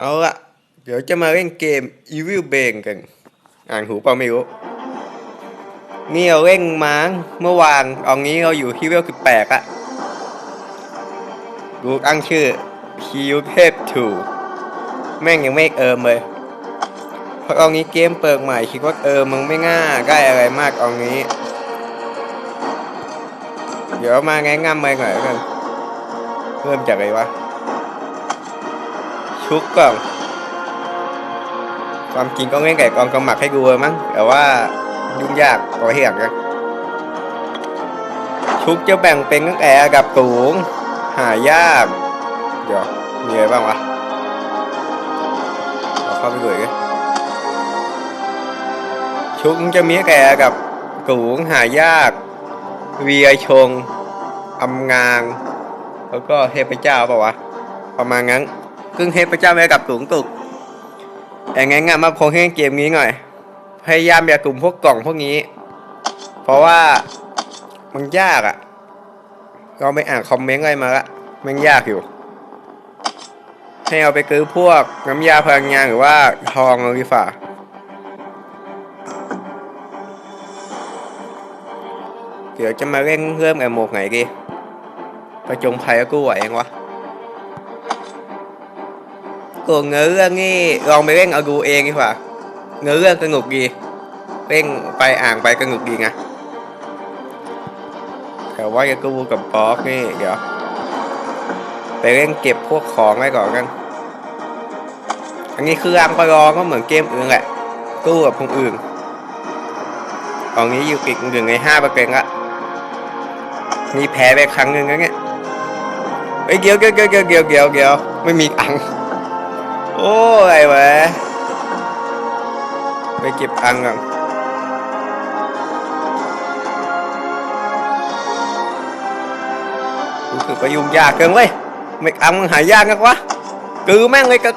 เอาละเดี๋ยวจะมาเล่นเกม Evil b a n กัน อ่านหูเปล่าไม่รู้ นี่เราเล่นมั้งเมื่อวานเอางี้เราอยู่ที่เวล18อะดูตั้งชื่อฮิวเทพ2แม่งยังไม่เอิมเลยเพราะเอางี้เกมเปิดใหม่คิดว่าเออมึงไม่ง่าใกล้อะไรมากเอางี้ เดี๋ยวมาไงง่ำไปหน่อยกันเริ่มจากอะไรวะ ชุกก่อนความจริงก็เล่นไก่กองกำหมักให้ดูเลยมั้ง แต่ว่ายุ่งยากกว่าที่อยากนะชุกจะแบ่งเป็นตั้งแต่ระดับสูง หายาก เดี๋ยวมีอะไรบ้างวะเอาเข้าไปดูกดิชุกจะมีแต่ระดับสูงหายาก เวียชงอำงาง แล้วก็เทพเจ้าเปล่าวะ ประมาณนั้น ครึ่งเทพเจ้าไม่ระดับสูงตุกแต่งั้นงานมาพงให้เกมนี้หน่อย พยายามอย่ากลุ่มพวกกล่องพวกนี้ เพราะว่ามันยากอะ่ะ เราไปอ่านคอมเมนต์อะไรมาละมันยากอยู่ ให้เอาไปซื้อพวกน้ำยาพลังงานหรือว่าทองเอาดีฝ่าเดี๋ยวจะมาเล่นเริ่มกับหมกไหนดีประจงภัยก็กู้ไหวเองวะ ตัวเงื้อเงนี่ลองไปเล่นเอาดูเองดีกว่าเงื้อเรื่องสนุกดีเล่นไปอ่างไปสนุกดีไงแต่ว่าจะกูกับบล็อกนี่เดี๋ยวไปเล่นเก็บพวกของไว้ก่อนกัน อันนี้คือรางประลองก็เหมือนเกมอื่นแหละกู้กับคนอื่นตอนนี้อยู่อีกหนึ่งในห้าเปอร์เซ็นต์ละมีแพ้ไปครั้งหนึ่งแล้วเนี่ยเฮ้ยเกี่ยวเกี่ยวเกี่ยวเกี่ยวเกี่ยวเกี่ยวเกียวไม่มีตัง โอ้ยอะไรวไปเก็บอังก่อนรู้สึกว่ายุ่งยากเกินเว้ยไม่อังมันหายากนักวะกือแม่งเลยก็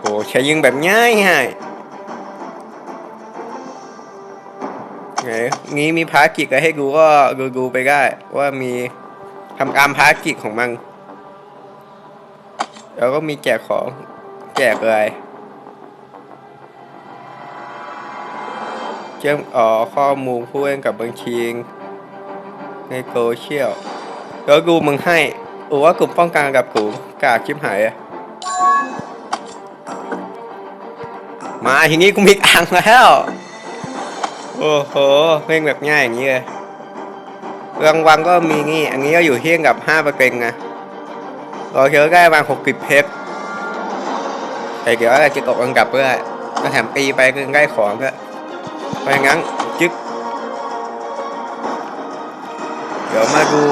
โอ้ใช้ยิงแบบง่ายง่ายไงงี้มีภารกิจอะไรให้กูก็ดูดูไปได้ว่ามีทำการภารกิจของมัน แล้วก็มีแจกของ แจกอะไรเชื่อมอ๋อข้อมูลผู้เล่นกับบัญชีในโซเชียลแล้วกูมึงให้อูว่ากลุ่มป้องกันกับกูกาชิบหายอะมาทีนี้กูมีอ่างแล้ว โอ้โหเล่นแบบง่ายอย่างนี้เลยรางวัลก็มีนี่ อันนี้ก็อยู่เที่ยงกับห้าเปอร์เซ็นต์นะ เราเจอได้ประมาณหกสิบเพชรแต่เดี๋ยวอะไรจะตกอันดับเพื่อก็แถมปีไปก็ใกล้ของก็เพราะงั้นจึ๊กเดี๋ยวมาดู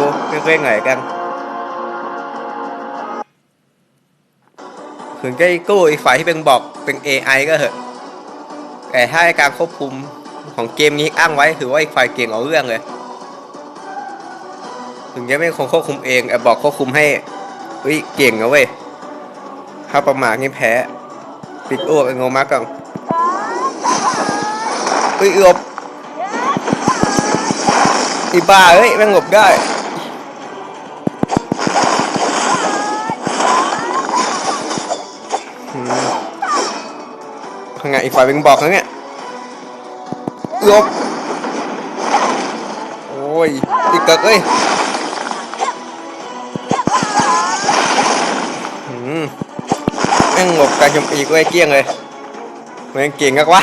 เร่งๆหน่อยกันถึงใกล้กู้อีกฝ่ายที่เป็นบอกเป็น AI ก็เหอะ แต่ถ้าการควบคุมของเกมนี้อ้างไว้ถือว่าอีกฝ่ายเก่งเอาเรื่องเลย ถึงจะไม่คงควบคุมเองแต่บอกควบคุมให้ เฮ้ย เก่งนะเว้ยถ้าประมาทนี่แพ้ปิดอ้วกไอ้งงมากก่อนเฮ้ยหลบอีบ้าเฮ้ยแม่งหลบได้อืมข้างไงอีกฝ่ายเป็นบอกนะเนี่ยหลบโอ้ยอีกเกิดเอ้ย งบการโจมตีก็ไอ้เกลี้ยงเลยแม่งเก่งกักวะ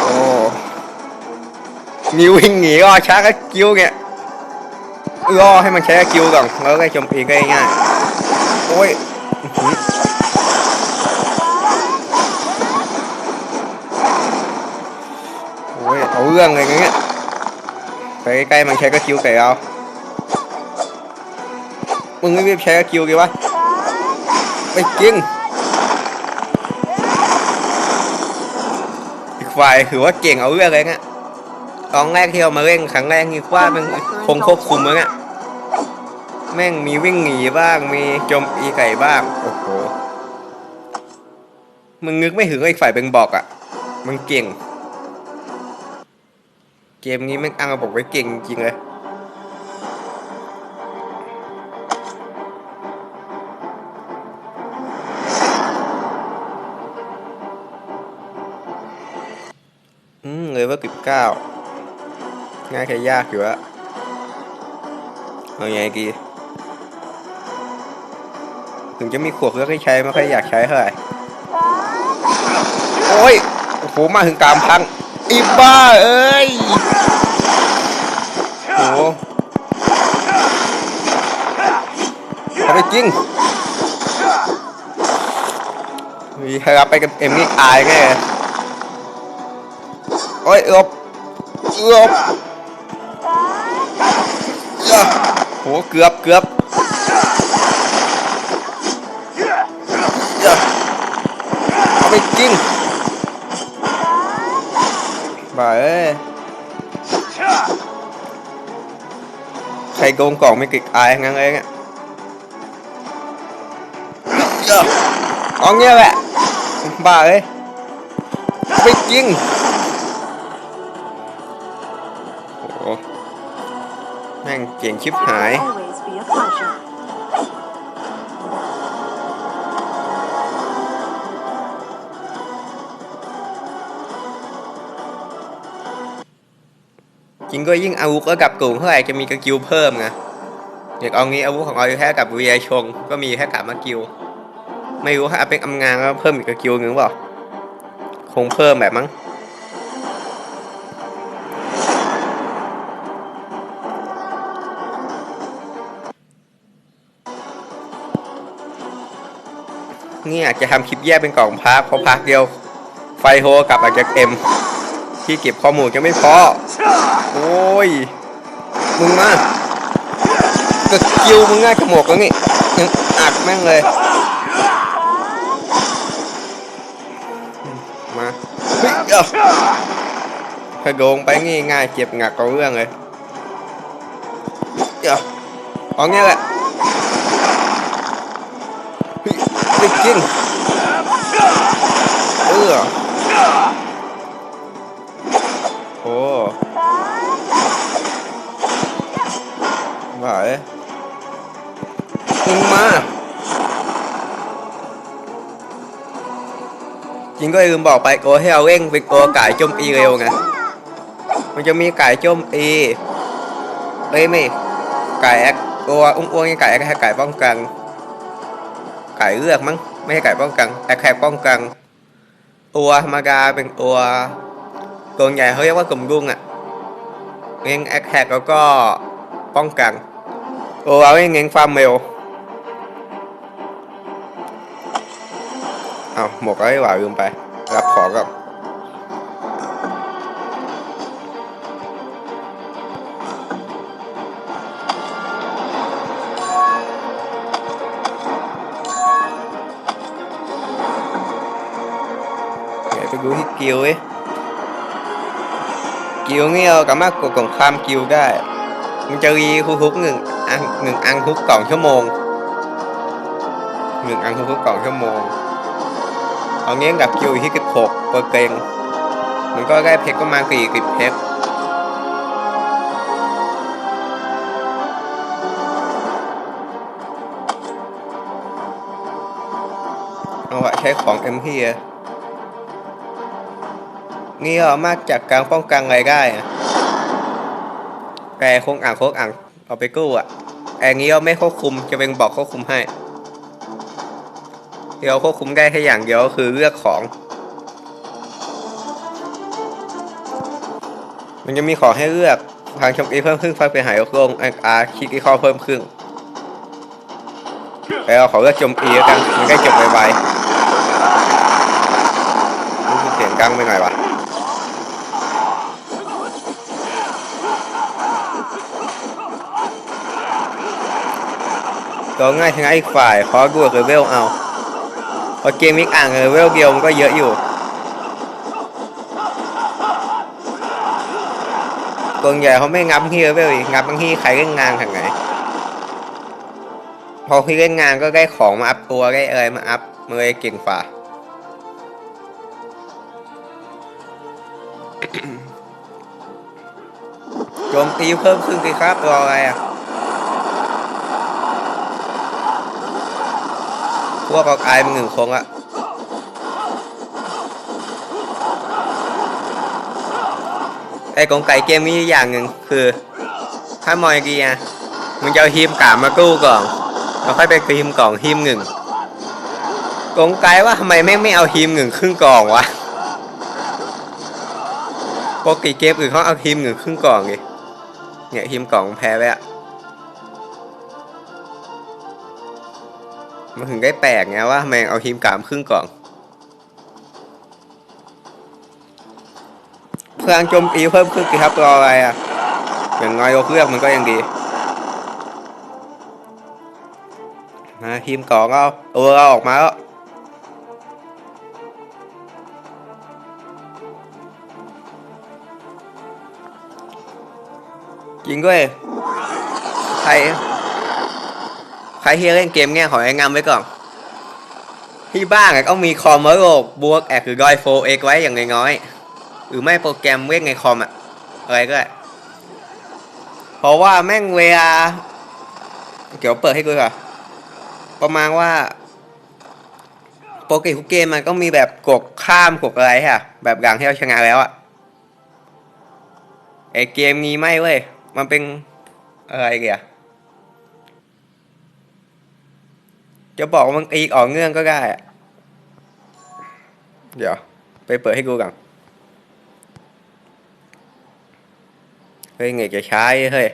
โอ้นิวิ่งหนีก็ช้าก็กิ้วเนี่ยรอให้มันใช้กิ้วก่อนแล้วก็โจมตีก็ง่ายโอ้ยโอ้ยเอาเรื่องเลยอย่างเงี้ยไปใกล้ๆมันใช้ก็กิ้วไก่เอา มึงไม่รีบใช้กิลกี่วะไม่จริงอีกฝ่ายถือว่าเก่งเอาเรื่องเลยเนี่ยตอนแรกที่เรามาเล่นครั้งแรกนี่ว่ามันคงควบคุมมั้งอะแม่งมีวิ่งหนีบ้างมีจมอีไก่บ้างโอ้โหมึงนึกไม่ถึงว่าอีกฝ่ายเป็นบอกอะมันเก่ง เกมนี้แม่งอ้างระบบไว้เก่งจริงเลย เว่าสิบเก้าง่ายแค่ยากอยู่อะเอาไงกีถึงจะมีขวดเลือกให้ใช้ไม่ค่อยอยากใช้เท่าไหร่โอ้ยโอ้โหมาถึงกลามพังอีบ้าเอ้ยโอ้โหอาไปจริงมีใครรับไปกับเอ็มนี่อายแน่ โอ้ยเอือบเอือบโหเกือบเกือบเอาไปจริงบ่าเอ้ยใครโกงกล่องไม่กิกอายงั้นเองอะเอ้อเอาเงี้ยแหละบ้าเอ้ยไม่จริ ม่งเก่งชิบหาย จริงก็ยิ่งอาวุธก็กับกลุ่มเท่าไหร่จะมีกระกิวเพิ่มไงอย่างเอางี้อาวุธของเราอยู่แค่กับวียชง ก็มีแค่กับมากิวไม่รู้ถ้าเป็นอำงานก็เพิ่มอีกกระกิวหนึ่งเปล่าคงเพิ่มแบบมั้ง เนี่อาจะทำคลิปแยกเป็นกล่องพักเพราะพักเดียว ไฟโฮกับอาจจะเอ็มที่เก็บข้อมูลจะไม่พอ โอ้ย มึงมาก็คิวมึงง่ายขโมกแล้วนี่ยังอัดแม่งเลย มาเฮ้ยเอ้าถ้าโดงไปงี้ง่ายเจ็บหนักกว่าเรื่องเลยเดี๋ยวเอาเงี้ยแหละ ไม่จริงเออโอ้ว่าเอ้ยมึงมาจริงก็ลืมบอกไปโกให้เราเร่งเป็นโกไก่จมตีเร็วไงมันจะมีไก่จมตีเอ้ยไม่ไก่แอคตัวอ้วนๆนี่ไก่แอคไก่ป้องกัน ไก่เลือกมั้งไม่ใช่ไก่ป้องกันแอคแคป้องกันอัวมากาเป็นอัวตัวใหญ่เขาเรียกว่ากลุ่มรุ่งอะเง้งแอคแคแล้วก็ป้องกันตัวเอาเง้งฟาร์มเมลเอาหมกไอ้หว่าลืมไป รับของกับเดูที่กิวเว้ยกิวนี่เราสามารถกดกล่องข้ามกิวได้มันจะรีทุกๆหนึ่งอันหนึ่งอันทุกสองชั่วโมงหนึ่งอันทุกๆสองชั่วโมงเอาเงี้ยกับคิวที่สิบหกเปอร์เซ็นต์มันก็ได้เพชรประมาณสี่สิบเพชรเอาไว้ใช้ของเอ็มพี่อะ นี่เรามากจากการป้องกันอะไรได้แกคงอ่างโคกอ่างเอาไปกู้อะแองนี้เราไม่ควบคุมจะเป็นบอกควบคุมให้ที่เราควบคุมได้แค่อย่างเดียวคือเลือกของ มันจะมีของให้เลือกทางชมอีเพิ่มขึ้นไฟเสียหายลดลงอาร์คิกอีคอเพิ่มขึ้นแล้วเราขอเลือกจมอีแล้วกันมันใกล้จบไวๆรู้สึกเสียงกังไปหน่อยวะ ก็ง่ายทั้งอีกฝ่ายขอดูเลเวลเอาพอเกมมิกอ่างเลเวลเดียวมันก็เยอะอยู่ตัวใหญ่เขาไม่งับที่เลเวลอีกงับบางที่ใครเล่นงานทางไหนพอพี่เล่นงานก็ได้ของมาอัพตัวได้อะไรมาอัพมันเลยเก่งฝ่าโจมตีเพิ่มขึ้นสิครับรออะไรอะ วกเรากลายเป็นหนึ่งคงละไอ้กงไก่เกมนี้อย่างหนึ่งคือ ถ้ามอยกีอะมึงจะเอาทีมกามากู้ก่อนแล้วค่อยไปทีมกล่องทีมหนึ่งกงไก่ว่าทำไมแม่งไม่เอาทีมหนึ่งครึ่งกล่องวะปกติเกมอื่นเขาเอาทีมหนึ่งครึ่งกล่องไงเนี่ยทีมกล่องแพ้ไปอะ มันถึงได้แปลกไงว่าทำไมเอาทีมกามครึ่งกล่องพลังโจมตีเพิ่มขึ้นสิครับรออะไรอะอย่างน้อยยกเลือกมันก็ยังดีมาทีมกองเอาตัวเราออกมาแล้วจริงด้วยใคร ใครที่เล่นเกมเงี้ยขอแนะนำไว้ก่อน ที่บ้านอะต้องมีคอมเมอร์โลบวกแอคหรือดอยโฟเอ็กไว้อย่างน้อยๆหรือไม่โปรแกรมเล่นในคอมอะอะไรก็ได้เพราะว่าแม่งเวลาเดี๋ยวเปิดให้ดูก่อนประมาณว่าโปรแกมทุกเกมมันก็มีแบบกดข้ามกดอะไรค่ะ แบบอย่างที่เราชนะแล้วอะไอเกมนี้ไม่เว้ย มันเป็นอะไรเกี่ย จะบอกว่ามันอีกออกเงื่อนก็ได้อะเดี๋ยว ไปเปิดให้ดูก่อนเฮ้ยไงจะใช้เฮ้ย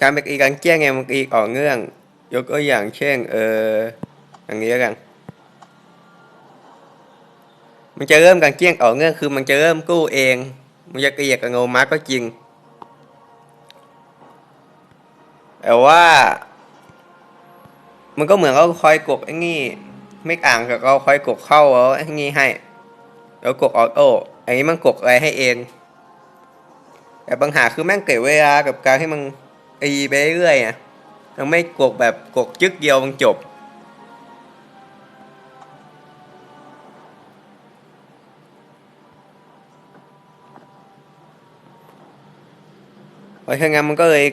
การเป็นอีกการแจ้งไงมันอีกออกเงื่อนยกตัวอย่างเช่นเอออย่างนี้กัน มันจะเริ่มการแจ้งออกเงื่อนคือมันจะเริ่มกู้เอง มันจะเกลียกกับโงมาก็จริง แต่ว่า มันก็เหมือนเราคอยกดไอ้นี่ไม่อ่างกับเราคอยกดเข้าแล้วไอ้นี่ให้ แล้วกดออโต้อันนี้มันกดอะไรให้เอง แต่ปัญหาคือแม่งเกิดเวลากับการให้มันตีไปเรื่อยอะมันไม่กดแบบกดจึกเดียวมันจบเพราะฉะนั้นมันก็เลย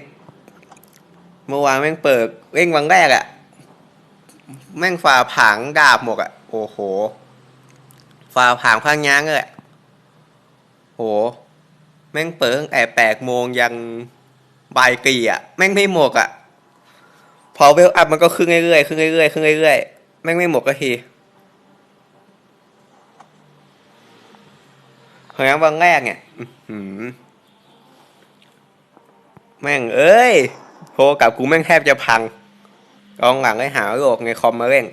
เมื่อวานแม่งเปิดเร่งวันแรกอะแม่งฝ่าผางดาบหมกอะโอ้โหฝ่าผางพังย้างเลยอะโห แม่งเปิดตั้งแต่แปดโมงยังบ่ายกี่อะแม่งไม่หมกอะพอเวลอัพมันก็ขึ้นเรื่อยๆขึ้นเรื่อยๆขึ้นเรื่อยๆแม่งไม่หมกก็ทีเพราะงั้นวันแรกเนี่ยแม่งเอ้ย โทรกับกูแม่งแทบจะพังกองหลังให้หาโลกในคอมมาเล่น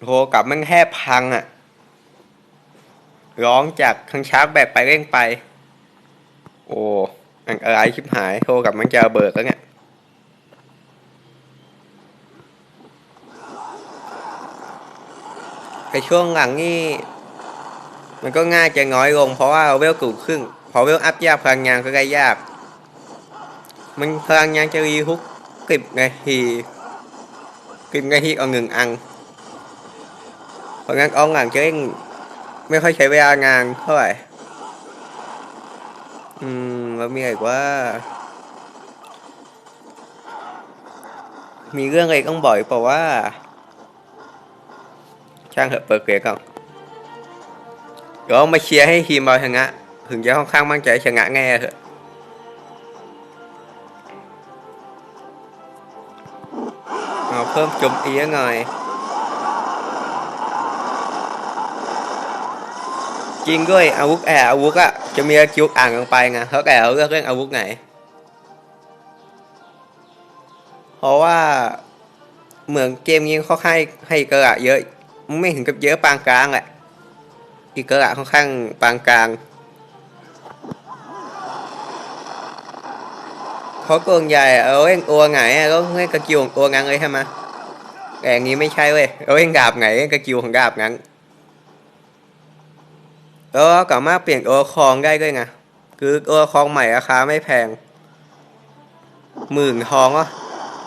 โทรกับแม่งแทบพังอะ ร้องจากทางชาร์จแบบไปเร่งไป โอ้อันอะไรชิบหาย โทรกับมันจะเบิดแล้วเนี่ยในช่วงหลังนี่ มันก็ง่ายจะน้อยลงเพราะว่าเวลกูครึ่ง พอเวลอัพยากพลังงานก็ได้ยาก มันพลังงานจะรีทุกสิบนาทีสิบนาทีเอาหนึ่งอังเพราะงั้นอองหลังจะเล่นไม่ค่อยใช้เวลางานเท่าไหร่ อืมแล้วมีอะไรว่ามีเรื่องอะไรต้องบอกอีกเปล่าว่า ช่างเถอะเปิดเกมก่อนเดี๋ยวมาเชียร์ให้ทีมเราชนะ ถึงจะค่อนข้างมั่นใจชนะแง่เถอะเอาเพิ่มจมตีหน่อยจริงด้วยอาวุธแอร์อาวุธอะจะมีคิวอ่างลงไปไงเขาแต่เราเลือกเล่นอาวุธไหน เพราะว่าเหมือนเกมนี้เขาให้ให้กระเยอะ ไม่ถึงกับเยอะปานกลางแหละอีกกระค่อนข้างปานกลาง เขาโกงใหญ่อะเอาเล่นตัวไงก็เล่นกระกิวของตัวงั้นเลยใช่ไหมแต่อย่างนี้ไม่ใช่เว้ยเอาเล่นดาบไงเล่นกระกิวของดาบงั้นแล้วก็สามารถเปลี่ยนตัวละครได้ด้วยไงคือตัวละครใหม่ราคาไม่แพงหมื่นทองอะ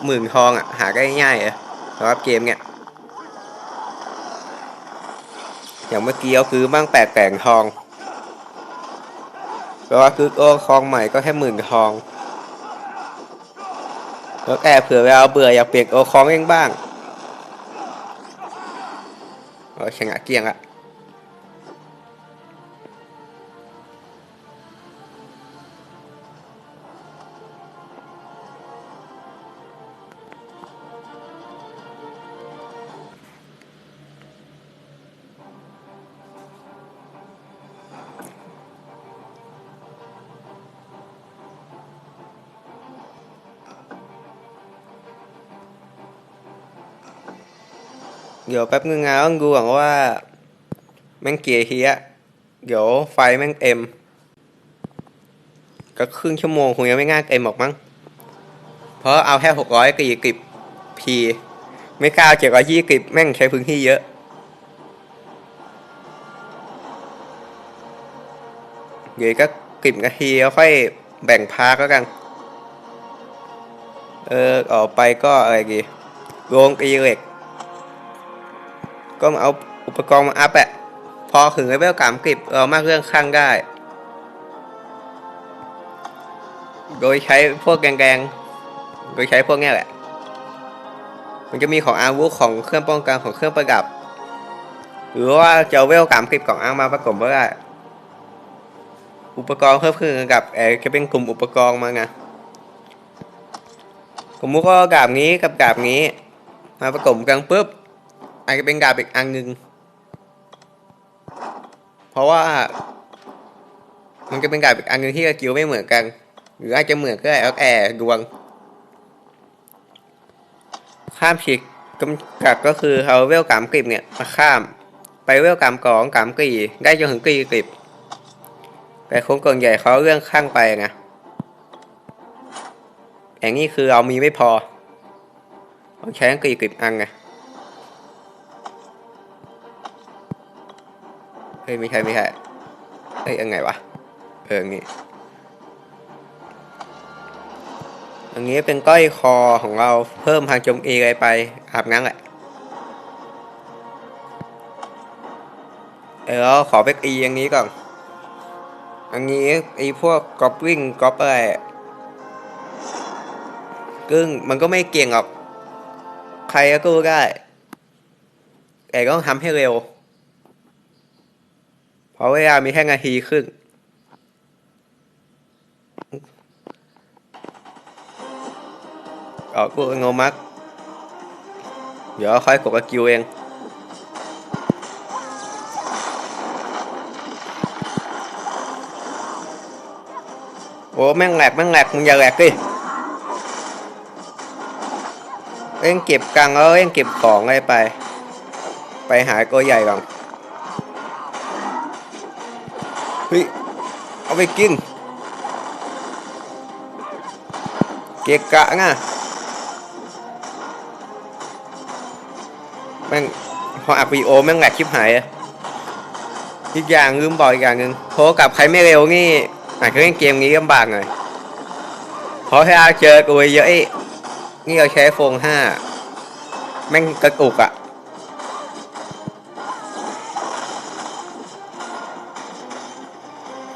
หมื่นทองอะหาได้ง่ายเลยสำหรับเกมเนี่ยอย่างเมื่อกี้เอาคือบ้างแปดแปงทองแล้วก็คือตัวละครใหม่ก็แค่หมื่นทอง แล้วแอบเผื่อเวลาเบื่ออยากเปลี่ยนโอคองเองบ้างโอ้แข่งอะเกียงอะ ดี๋ยวแป๊บนึงนะต้องดูก่อนว่า แม่งเกียร์เฮียเดี๋ยวไฟแม่งเต็มก็ครึ่งชั่วโมงคงยังไม่ง่ายเต็มหรอกมั้ง เพราะเอาแค่หกร้อยกี่กิบพีไม่กล้าเจ็ดร้อยยี่กิบแม่งใช้พื้นที่เยอะเดี๋ยวก็กริบนาทีแล้วค่อยแบ่งพาร์กแล้วกัน เออ ออกไปก็อะไรดีโรงตีเหล็ก ก็มาเอาอุปกรณ์มาอัพอะพอถึงเลเวลกามกริบเรามากเรื่องข้างได้ โดยใช้พวกแกงๆ โดยใช้พวกนี้แหละ มันจะมีของอาวุธของเครื่องป้องกันของเครื่องประดับ หรือว่าจะเอาเวลกามกริบของอ้างมาประกบก็ได้อุปกรณ์เพิ่มขึ้นกับเออจะเป็นกลุ่มอุปกรณ์มาไงสมมุติก็กาบนี้กับกาบนี้ มาประกบกันปุ๊บ อาจจะเป็นดาบอีกอันหนึ่งเพราะว่า มันจะเป็นดาบอีกอันหนึ่งที่สกิลไม่เหมือนกัน หรืออาจจะเหมือนก็ได้แล้วแต่ดวง ข้ามฉีกกำกับก็คือเอาเวลกามกริบเนี่ยมาข้าม ไปเวลกามกองกามกรีได้จนถึงกรีกริบแต่ครงกลใหญ่เขาเรื่องข้างไปไงอย่างนี้คือเรามีไม่พอต้องใช้งกรีกริบอันไง เฮ้ยไม่ใช่ไม่ใช่เฮ้ยยังไงวะเอออย่างงี้อันนี้เป็นก้อยคอของเราเพิ่มทางจมเออะไรไปอาบงั้นแหละเออขอเบกอีอย่างนี้ก่อนอันนี้ไอ้พวกกอบวิ่งกอบอะไรกึ่งมันก็ไม่เก่งหรอก ใครก็กู้ได้ แต่ก็ต้องทำให้เร็ว เพราะเวลามีแค่นาทีครึ่งออกกูโนมักเดี๋ยวค่อยกดกระกิวเอง โอ้แม่งแหลกแม่งแหลกมึงอย่าแหลกดิเอ็งเก็บกังแล้วเอ็งเก็บของอะไรไป ไปหาตัวใหญ่ก่อน เฮ้ย เอาไปกิน เกะกะง่ะแม่งพออัดวีโอแม่งแหลกชิบหายอะอีกอย่างลืมบอกอีกอย่างหนึ่งโทรกับใครไม่เร็วนี่อาจจะเล่นเกมนี้ลำบากหน่อยเพราะถ้าเจอตัวเยอะอ้นี่เราใช้โฟงห้าแม่งกระตุกอะ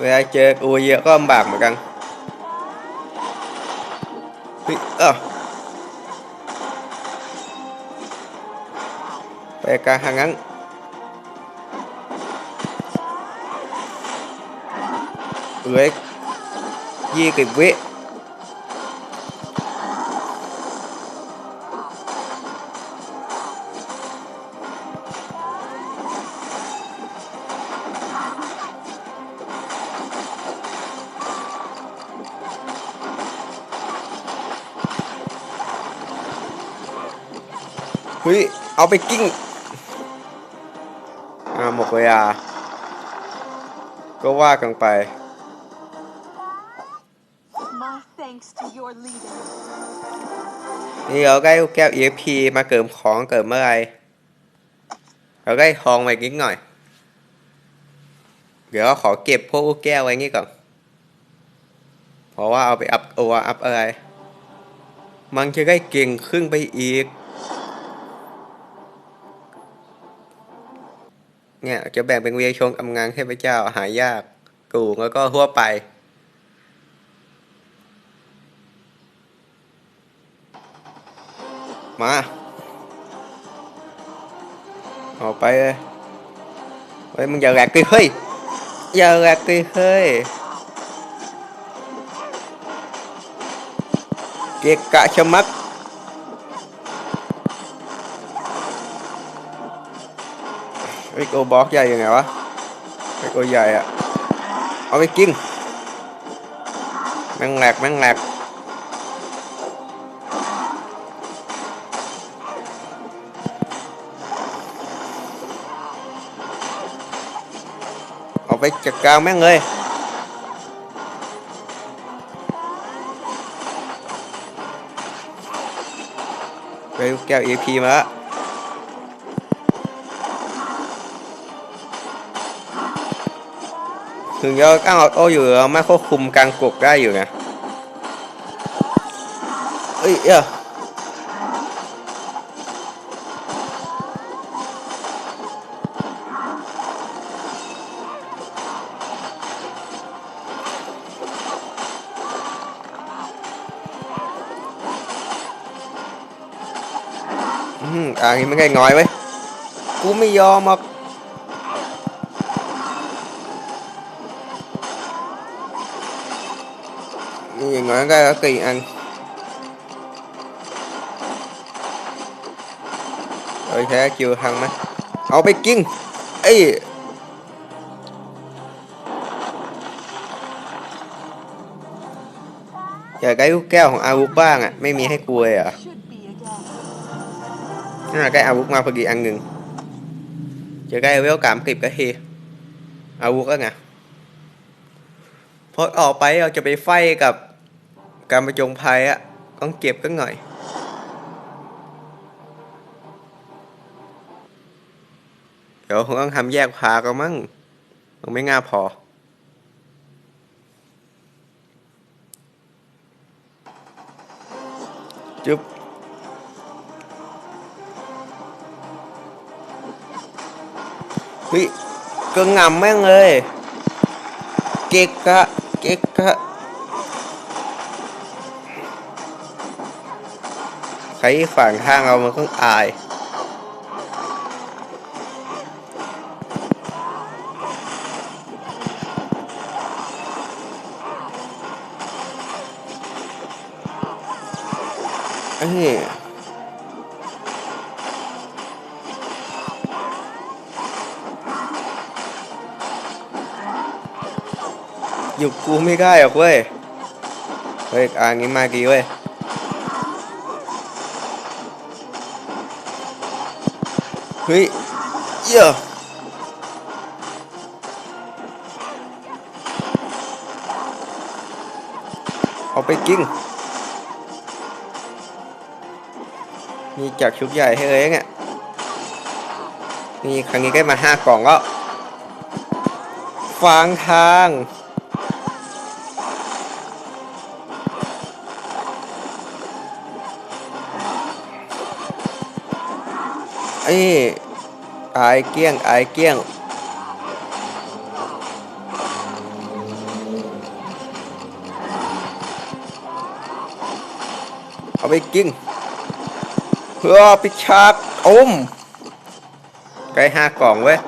เวลาเจอกูเยอะก็ลำ เอาไปกิ้งอ่าหมดเวลาก็ว่ากันไป My thanks to your leader. นี่เราได้ลูกแก้ว EFP มาเกิมของเกิมเมื่อไหรเราได้ทองไปนิดหน่อย เดี๋ยวขอเก็บพวกลูกแก้วไว้งี้ก่อน เพราะว่าเอาไปอัพตัวอัพอะไร มันจะได้เก่งขึ้นไปอีก เนี่ยจะแบ่งเป็นเวียชงอำงานเทพเจ้าหายากกูแล้วก็ทั่วไป มาเอาไปเลยเฮ้ยมึงอย่าแหลกดิเฮ้ยอย่าแหลกดิเฮ้ยเกะกะชะมัด ไอ้โกบล็อกใหญ่ยังไงวะไอ้โกใหญ่อะเอาไปกินแม่งแหลกแม่งแหลกเอาไปจัดการแม่งเลยไปแก้ว EP มา ถึงจะก้างโอ้อยู่เราไม่ควบคุมการกดได้อยู่ไงเอ้ยเอ้ยอืมอ่างนี้ไม่ได้น้อยเว้กูไม่ยอมหรอก นี่อย่างน้อยก็กี่อันเอ้ยแค่คิวทังไหมเอาไปกินเอ้ยอยากได้ลูกแก้วของอาวุธบ้างอะ ไม่มีให้กูเลยเหรอะ Should be again. น่าใกล้อาวุธมาพอดีอันหนึ่งจะใกล้เวลกามกริบก็ทีอาวุธก็ไงพอออกไปเราจะไปไฟกับ การประจงภัยอะต้องเก็บก็หน่อย เดี๋ยวคงต้องทำแยกพาก็มั้งมันไม่ง่าพอ จุ๊บเฮ้ยก็งำแม่งเลย เก๊กกะ เก๊กกะ ใครฝั่งข้างเรามันต้องอายเอ้หยุดกูไม่ได้หรอกเว้ย เฮ้ยอ่านงี้มากี่เว้ย เฮ้ยเยอะเอาไปกินมีจากชุดใหญ่ให้เลยเนี่ยนี่ครั้งนี้ได้มาห้ากล่องแล้ว ฟางทาง เอ้ยอายเกี้ยงอายเกี้ยงเอาไปกินเพื่อปิชากอมใกล้ห้ากล่องเว้ย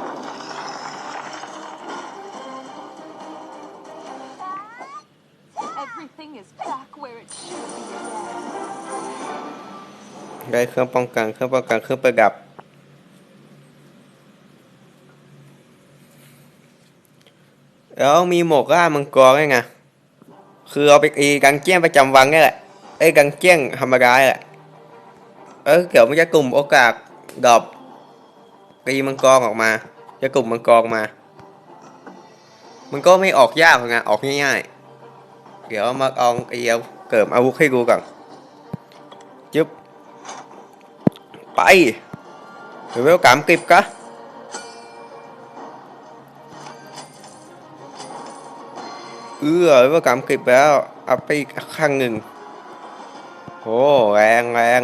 Everything is back where it should be again. ได้เครื่องป้องกัน เครื่องป้องกัน เครื่องประดับ แล้วมีหมวกล่ามังกรไงไงคือเอาไปอีกังเจี้ยงประจำวันนี่แหละไอ้ยกังเจี้ยงธรรมดาแหละเออเกี่ยวมันจะกลุ่มโอกาสดอปตีมังกรออกมา จะกลุ่มมังกรมา มันก็ไม่ออกยากไงออกง่ายๆเดี๋ยวมาลองเอียวเกิดอาวุธให้ดูก่อนจึ๊บไปเดี๋ยวเวล cảm kịp cả เออเวล cảm kịp แล้วเอาไปข้างหนึ่งโอ้แรงแรง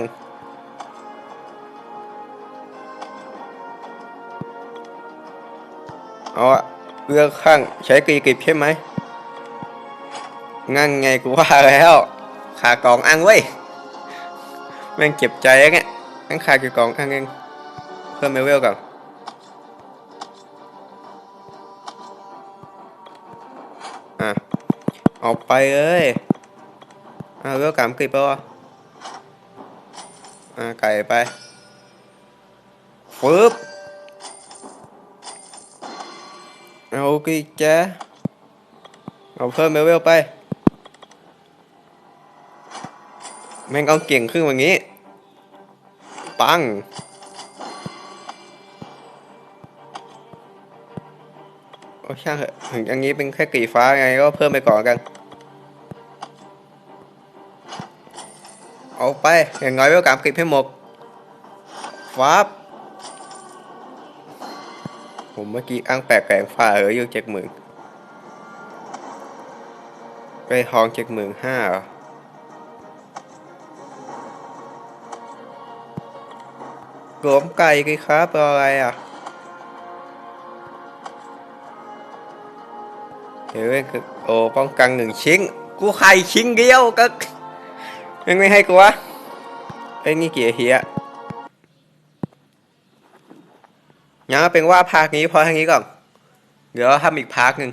เอาอะเลือข้างใช้กีกิบใช่ไหมงั้นไงกูว่าแล้วขากองอังเว้ยแม่งเจ็บใจอะเนี่ยงั้นขายกี่กล่องข้างเองเพิ่มเลเวลก่อน ไปเอ้ยเอาเวลกามกริบปะวะอ่าไก่ไปฟึบเอากีแจ๊เอาเพิ่มเลเวลไป แม่งเอาเก่งขึ้นอย่างนี้ ปัง โอ้ช่างเถอะถึงอย่างนี้เป็นแค่กรีฟ้าไงก็เพิ่มไปก่อนกัน เอาไปอย่างน้อยเวลกามกรีให้หมดฟ้าบผมเมื่อกี้อ้างแปลกแปลงฟ้าเอออยู่เจ็ดหมื่นไปทองเจ็ดหมื่นห้าหรอกลมไก่กี่ครับอะไรอะเฮ้ยโอ้ป้องกันหนึ่งชิ้น กูไข่ชิ้นเดียวก็ ยังไม่ให้กูวะไอ้ยนี่เกียร์เฮียยังเป็นว่าภาคนี้พอทางนี้ก่อน เดี๋ยวทำอีกภาคหนึ่ง